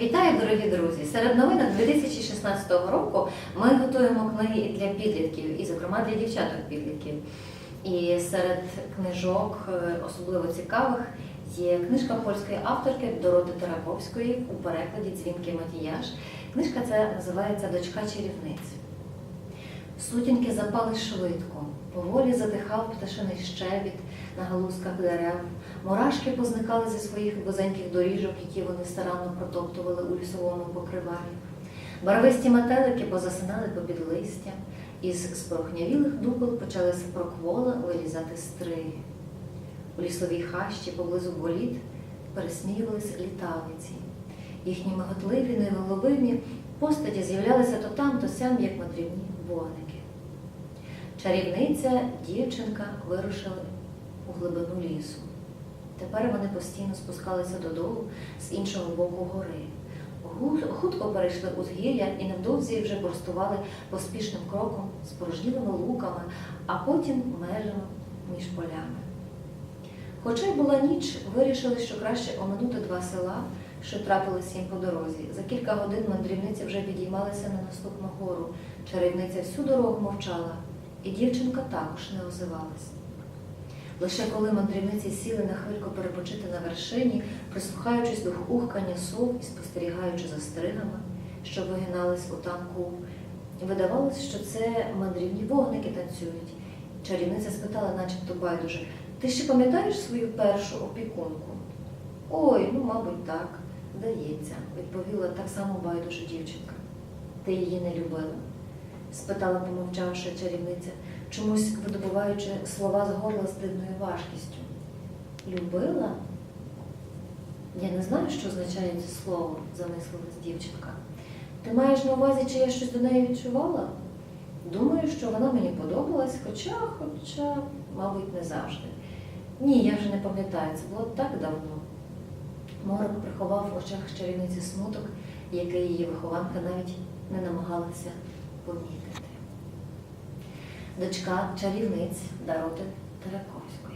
Вітаю, дорогі друзі! Серед новинок 2016 року ми готуємо книги для підлітків, і, зокрема, для дівчаток-підлітків. І серед книжок, е, особливо цікавих, є книжка польської авторки Дороти Тараковської у перекладі Дзвінки Матіяж. Книжка ця називається Дочка чарівниць. Сутінки запали швидко, поволі затихав пташиний щебіт на галузках дерев. Мурашки позникали зі своїх вузеньких доріжок, які вони старанно протоптували у лісовому покривалі. Барвисті метелики позасинали попід листя, із спорохнявілих дупел почали проквола вилізати стриги. У лісовій хащі поблизу боліт пересміювались літавиці. Їхні миготливі, невиловимі постаті з'являлися то там, то сям, як мандрівні вогники. Чарівниця, дівчинка вирушили у глибину лісу. Тепер вони постійно спускалися додолу з іншого боку гори. Хутко перейшли узгір'я і невдовзі вже простували поспішним кроком з порожнілими луками, а потім межами між полями. Хоча й була ніч, вирішили, що краще оминути два села, що трапились їм по дорозі. За кілька годин мандрівниці вже підіймалися на наступну гору. Чарівниця всю дорогу мовчала, і дівчинка також не озивалась. Лише коли мандрівниці сіли на хвильку перепочити на вершині, прислухаючись до ухкання сов і спостерігаючи за стригами, що вигинались у танку, видавалось, що це мандрівні вогники танцюють. Чарівниця спитала, начебто байдуже, ти ще пам'ятаєш свою першу опікунку? Ой, ну, мабуть, так, здається, відповіла так само байдуже дівчинка. Ти її не любила? спитала, помовчавши чарівниця, чомусь видобуваючи слова з горла з дивною важкістю. Любила? Я не знаю, що означає це слово, замислилась дівчинка. Ти маєш на увазі, чи я щось до неї відчувала? Думаю, що вона мені подобалась, хоча, хоча, мабуть, не завжди. Ні, я вже не пам'ятаю, це було так давно. Морок приховав в очах чарівниці смуток, який її вихованка навіть не намагалася помітити. Дочка чарівниць Дароти Тараковської.